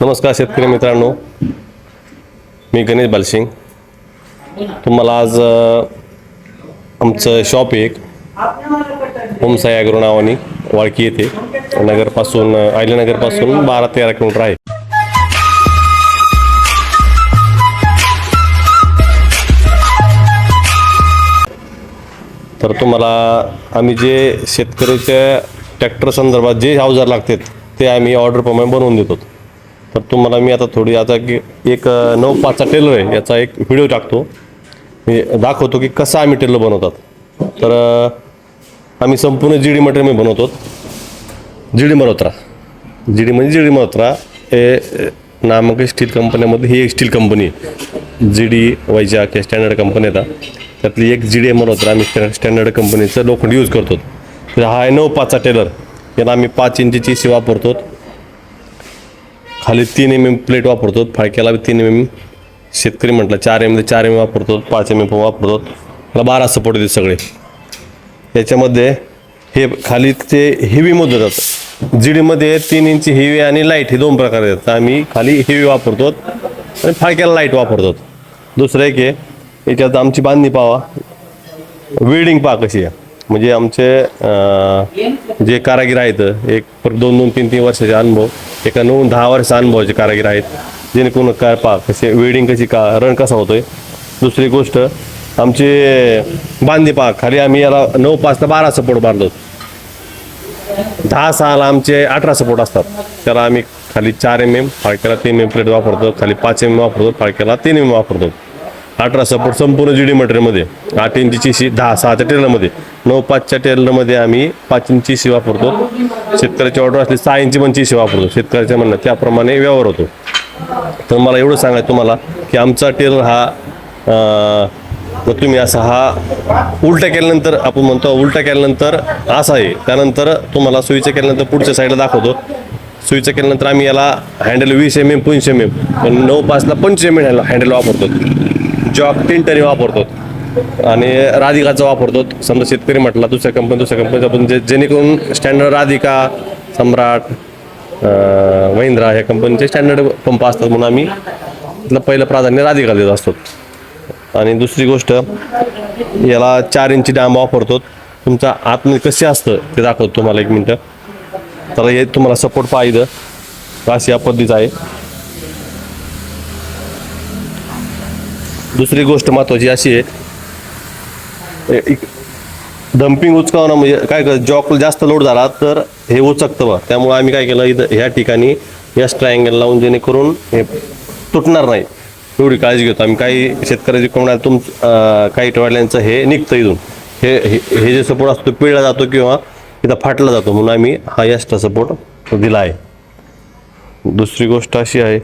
नमस्कार शेतकरी मित्रांनो. मी गणेश बालसिंग तुम्हाला आज आमचं शॉप आहे एक. ओमसाई ॲग्रो नावाने वाळकी येते नगरपासून अहिल्यानगरपासून बारा तेरा किलोमीटर आहे. तर तुम्हाला आम्ही जे शेतकऱ्याच्या ट्रॅक्टर संदर्भात जे अवजार लागतात ते आम्ही ऑर्डरप्रमाणे बनवून देतो. तर तुम्हाला मी आता थोडी आता की एक नऊ पाचचा टेलर आहे याचा एक व्हिडिओ टाकतो. मी दाखवतो की कसं आम्ही टेलर बनवतात. तर आम्ही संपूर्ण जी डी मटेरियल बनवतो. G D Malhotra. G D म्हणजे जी डी मल्होत्रा हे नामक स्टील कंपन्यामध्ये ही एक स्टील कंपनी आहे. जी डी वैजा किंवा स्टँडर्ड कंपनी येतात त्यातली एक जी डी मल्होत्रा आम्ही स्टँडर्ड कंपनीचं लोखंड यूज करतो. तर हा आहे नऊ पाचचा टेलर याला आम्ही पाच इंचीची सी वापरतो. खाली तीन एम एम प्लेट वापरतो. फाळक्याला तीन एम एम शेतकरी म्हटलं चार एम चार एम वापरतो पाच एम एम वापरतो. त्याला बारा सपोर्ट येते सगळे. याच्यामध्ये हे खाली ते हेवी मध्ये जातात. जीडीमध्ये तीन इंची हेवी आणि लाइट हे दोन प्रकार आहेत. आम्ही खाली हेवी वापरतो आणि फाळक्याला लाइट वापरतो. दुसरं एक आहे याच्यात आमची बांधणी पावा. वेडिंग पा कशी आहे. म्हणजे आमचे जे कारागीर आहेत एक पर दोन दोन तीन तीन वर्षाचे अनुभव एका नऊ दहा वर्षाचा अनुभवाचे कारागीर आहेत जेणेकरून काय पा कसे वेडिंग कशी का रन कसा होतोय. दुसरी गोष्ट आमचे बांधे पा खाली आम्ही याला नऊ पाच ते बारा सपोर्ट बांधलो. दहा सहाला आमचे अठरा सपोर्ट असतात. त्याला आम्ही खाली चार एम एम फाळक्याला तीन एम प्लेट वापरतो खाली पाच एम एम वापरतो फाळक्याला तीन एम एम वापरतो. अठरा सपोर्ट संपूर्ण जी डी मटेरियलमध्ये आठ इंचीची शी दहा सहाच्या टेलरमध्ये नऊ पाचच्या टेलरमध्ये आम्ही पाच इंची सी वापरतो शेतकऱ्याची ऑर्डर असली सहा इंची पण सी वापरतो शेतकऱ्याच्या म्हणणं त्याप्रमाणे व्यवहार होतो. तर मला एवढं सांगायचं तुम्हाला की आमचा टेलर हा मग तुम्ही असा हा उलटा केल्यानंतर आपण म्हणतो उलटा केल्यानंतर असा आहे. त्यानंतर तुम्हाला सुईचं केल्यानंतर पुढच्या साईडला दाखवतो. सुईचं केल्यानंतर आम्ही याला हँडल वीस एम एम पंचवीस एम एम पण नऊ पाचला पंचवीस एम एम हँडल वापरतो. जॉक तीन टनी वापरतो. आणि राधिकाचा वापरतो समजा शेतकरी म्हटला दुसऱ्या कंपनी दुसऱ्या कंपनीचा आपण जे जेणेकरून स्टँडर्ड राधिका सम्राट महिंद्रा ह्या कंपनीचे स्टँडर्ड पंप असतात म्हणून आम्ही त्याला पहिलं प्राधान्य राधिका देत असतो. आणि दुसरी गोष्ट याला चार इंची डांब वापरतो. तुमचा आतमध्ये कसे असतं ते दाखवतो तुम्हाला एक मिनटं. तर हे तुम्हाला सपोर्ट पाहिजे. अशी या पद्धतीचं आहे. दुसरी गोष्ट महत्वाची अशी आहे डम्पिंग उचकावणं म्हणजे काय कर जॉक जास्त लोड झाला तर हे उचकतं बा. त्यामुळे आम्ही काय केलं इथं ह्या ठिकाणी एस ट्रायंगल लावून जेणेकरून हे तुटणार नाही. एवढी काळजी घेतो आम्ही. काही शेतकऱ्याची कोणाला तुम काही टवाड्यांचं हे निघतं इथून. हे हे हे जे सपोर्ट असतो पिळला जातो किंवा इथं फाटला जातो म्हणून आम्ही हा एक्स्ट्रा सपोर्ट दिला आहे. दुसरी गोष्ट अशी आहे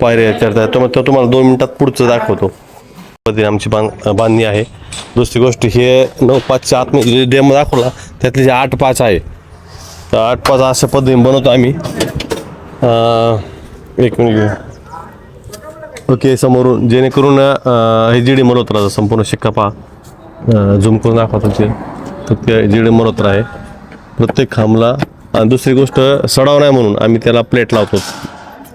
पायऱ्या चढता मग तो तुम्हाला दोन मिनिटात पुढचं दाखवतो. पद्धतीने आमची बांध बांधणी आहे. दुसरी गोष्ट हे नऊ पाचच्या आतमध्ये डेमो दाखवला त्यातले जे आठ पाच आहे तर आठ पाच अशा पद्धतीने बनवतो आम्ही. एक मिनिट ओके समोरून जेणेकरून हे जी डी मल्होत्राचा संपूर्ण शिक्का पहा झूम करून दाखवा तुमचे. तर ते जी डी मल्होत्रा आहे. प्रत्येक खांबला आणि दुसरी गोष्ट सडाव नाही म्हणून आम्ही त्याला प्लेट लावतो.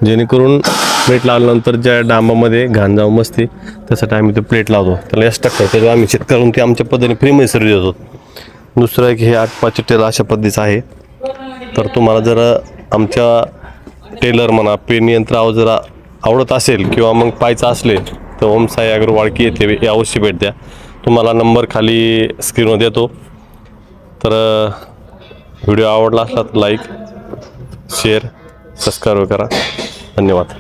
जेणेकरून प्लेट लावल्यानंतर ज्या डांबामध्ये घाण जाऊन बसते त्यासाठी आम्ही ते प्लेट लावतो. त्याला एक्स्ट्रा त्याच्यावर आम्ही शेतकऱ्यांना ते आमच्या पद्धतीने फ्रीमध्ये सर्व देतो. दुसरं एक हे आठ पाच टेलर अशा पद्धतीचं आहे. तर तुम्हाला जर आमच्या टेलर म्हणा पेन यंत्र जरा आवडत असेल किंवा मग पाहायचं असले तर ओम साई अगर वाळकी येते हे अवश्य भेट द्या. तुम्हाला नंबर खाली स्क्रीनवर देतो. तर व्हिडिओ आवडला असला तर लाईक शेअर सबस्क्राईब करा. धन्यवाद.